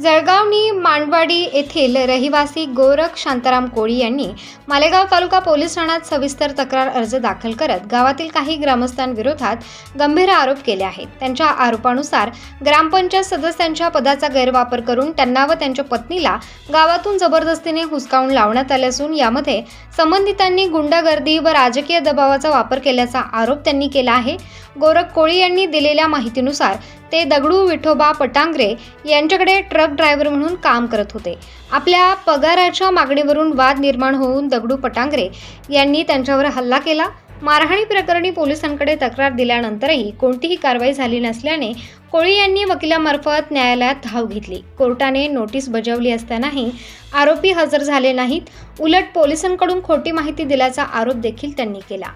जळगावनी मांडवाडी येथील रहिवासी गोरख शांताराम कोळी यांनी मालेगाव तालुका पोलीस ठाण्यात सविस्तर तक्रार अर्ज दाखल करत गावातील काही ग्रामस्थांविरोधात गंभीर आरोप केले आहेत. त्यांच्या आरोपानुसार ग्रामपंचायत सदस्यांच्या पदाचा गैरवापर करून त्यांना व त्यांच्या पत्नीला गावातून जबरदस्तीने हुसकावून लावण्यात आले असून यामध्ये संबंधितांनी गुंडागर्दी व राजकीय दबावाचा वापर केल्याचा आरोप त्यांनी केला आहे. गोरख कोळी यांनी दिलेल्या माहितीनुसार ते दगडू विठोबा पटांगरे यांच्याकडे ट्रक ड्रायव्हर म्हणून काम करत होते. आपल्या पगाराच्या मागणीवरून वाद निर्माण होऊन दगडू पटांगरे यांनी त्यांच्यावर हल्ला केला. मारहाणी प्रकरणी पोलिसांकडे तक्रार दिल्यानंतरही कोणतीही कारवाई झाली नसल्याने कोळी यांनी वकिलामार्फत न्यायालयात धाव घेतली. कोर्टाने नोटीस बजावली असतानाही आरोपी हजर झाले नाहीत. उलट पोलिसांकडून खोटी माहिती दिल्याचा आरोप देखील त्यांनी केला.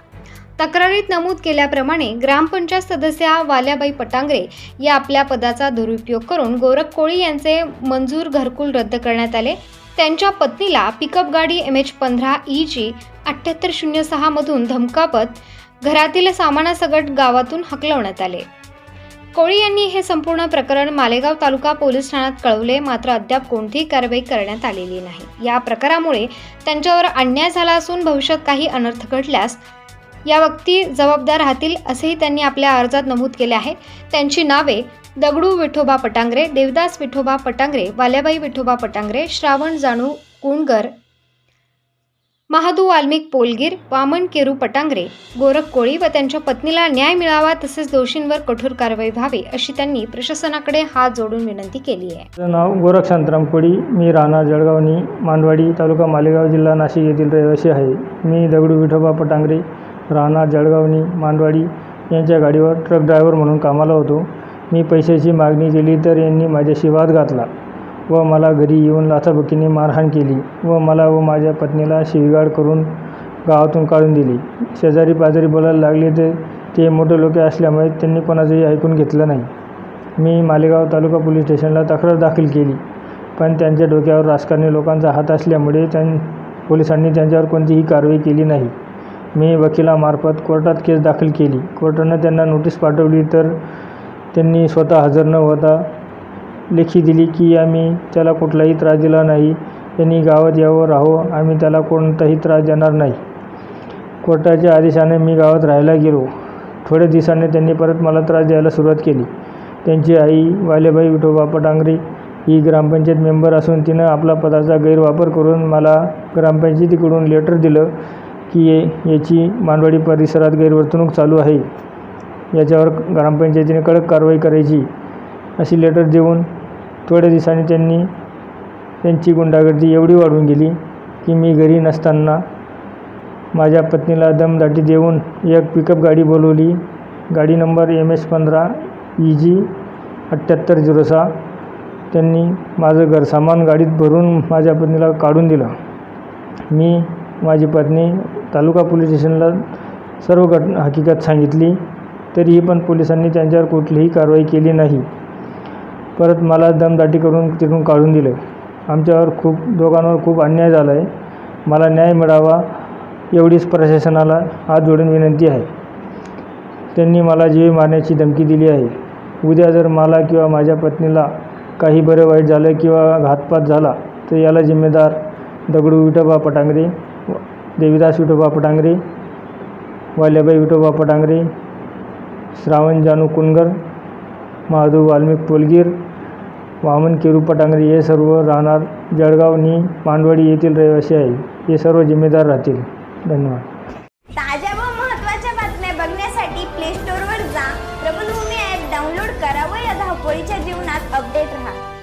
तक्रारीत नमूद केल्याप्रमाणे ग्रामपंचायत सदस्या वाल्याबाई पटांगरे या आपल्या पदाचा दुरुपयोग करून गोरख कोळी यांचे मंजूर घरकुल रद्द करण्यात आले. त्यांच्या पत्नीला पिकअप गाडी एम एच पंधरा ई जी अठ्ठ्याहत्तर शून्य सहामधून धमकापत घरातील सामानासकट गावातून हकलवण्यात आले. कोळी यांनी हे संपूर्ण प्रकरण मालेगाव तालुका पोलीस ठाण्यात कळवले. मात्र अद्याप कोणतीही कारवाई करण्यात आलेली नाही. या प्रकारामुळे त्यांच्यावर अन्याय झाला असून भविष्यात काही अनर्थ घडल्यास या व्यक्ती जबाबदार राहतील असेही त्यांनी आपल्या अर्जात नमूद केले आहे. त्यांची नावे दगडू विठोबा पटांगरे देवदास विठोबा पटांगरे वाल्याबाई विठोबा पटांगरे श्रावण जाणू कुणगर महादू वाल्मिक पोलगीर वामन केरू पटांगरे गोरख कोळी व त्यांच्या पत्नीला न्याय मिळावा तसेच दोषींवर कठोर कारवाई व्हावी अशी त्यांनी प्रशासनाकडे हात जोडून विनंती केली आहे. माझं नाव गोरख शांतराम कोळी. मी राहणार जळगावनी मांडवाडी तालुका मालेगाव जिल्हा नाशिक येथील रहिवासी आहे. मी दगडू विठोबा पटांगरे राहणार जळगावनी मांडवाडी यांच्या गाडीवर ट्रक ड्रायव्हर म्हणून कामाला होतो. मी पैशाची मागणी केली तर यांनी माझ्याशी वाद घातला व मला घरी येऊन लाथाबुक्कीने मारहाण केली व मला व माझ्या पत्नीला शिवीगाळ करून गावातून काढून दिली. शेजारी पाजारी बोलायला लागले तर ते मोठे लोक असल्यामुळे त्यांनी कोणाचंही ऐकून घेतलं नाही. मी मालेगाव तालुका पोलीस स्टेशनला तक्रार दाखल केली पण त्यांच्या डोक्यावर राजकारणी लोकांचा हात असल्यामुळे त्यां पोलिसांनी त्यांच्यावर कोणतीही कारवाई केली नाही. मी वकिलामार्फत कोर्टात केस दाखल केली. कोर्टानं त्यांना नोटीस पाठवली तर त्यांनी स्वतः हजर न होता लेखी दिली की आम्ही त्याला कुठलाही त्रास दिला नाही. त्यांनी गावात यावं राहावं. आम्ही त्याला कोणताही त्रास देणार नाही. कोर्टाच्या आदेशाने मी गावात राहायला गेलो. थोड्या दिवसांनी त्यांनी परत मला त्रास द्यायला सुरुवात केली. त्यांची आई वालेबाई विठोबा पटांगरी ही ग्रामपंचायत मेंबर असून तिनं आपला पदाचा गैरवापर करून मला ग्रामपंचायतीकडून लेटर दिलं. की ये- याची मानवाडी परिसरात गैरवर्तणूक चालू आहे. याच्यावर ग्रामपंचायतीने कडक कारवाई करायची अशी लेटर देऊन थोड्या दिवसांनी त्यांनी त्यांची गुंडागर्दी एवढी वाढून गेली की मी घरी नसताना माझ्या पत्नीला दमदाटी देऊन एक पिकअप गाडी बोलवली. गाडी नंबर एम एस पंधरा ई जी अठ्ठ्याहत्तर झिरो सहा. त्यांनी माझं घर सामान गाडीत भरून माझ्या पत्नीला काढून दिलं. मी माझी पत्नी तालुका पोलीस स्टेशनला सर्व घट हकीकत सांगितली तरीही पण पोलिसांनी त्यांच्यावर कुठलीही कारवाई केली नाही. परत मला दमदाटी करून तिथून काढून दिलं. आमच्यावर खूप दोघांवर खूप अन्याय झाला आहे मला न्याय मिळावा एवढीच प्रशासनाला हात जोडून विनंती आहे. त्यांनी मला जीव मारण्याची धमकी दिली आहे. उद्या जर मला किंवा माझ्या पत्नीला काही बरं वाईट झालं किंवा घातपात झाला तर याला जिम्मेदार दगडू विठोबा पटांगरे देवीदास विठोबा पटांगरे वाल्याबाई विठोबा पटांगरे श्रावण जानू कुणगर महादू वाल्मिक पोलगीर वामन केरू पटांगरे हे सर्व राहणार जळगाव जळगावनी मांडवाडी येथील रहिवासी आहे. हे सर्व जिम्मेदार राहतील. धन्यवाद. ताज्या व महत्त्वाच्या बातम्या बघण्यासाठी प्ले स्टोअरवर जा. प्रबलभूमी ॲप डाउनलोड करा व या धावपळीच्या जीवनात अपडेट राहा.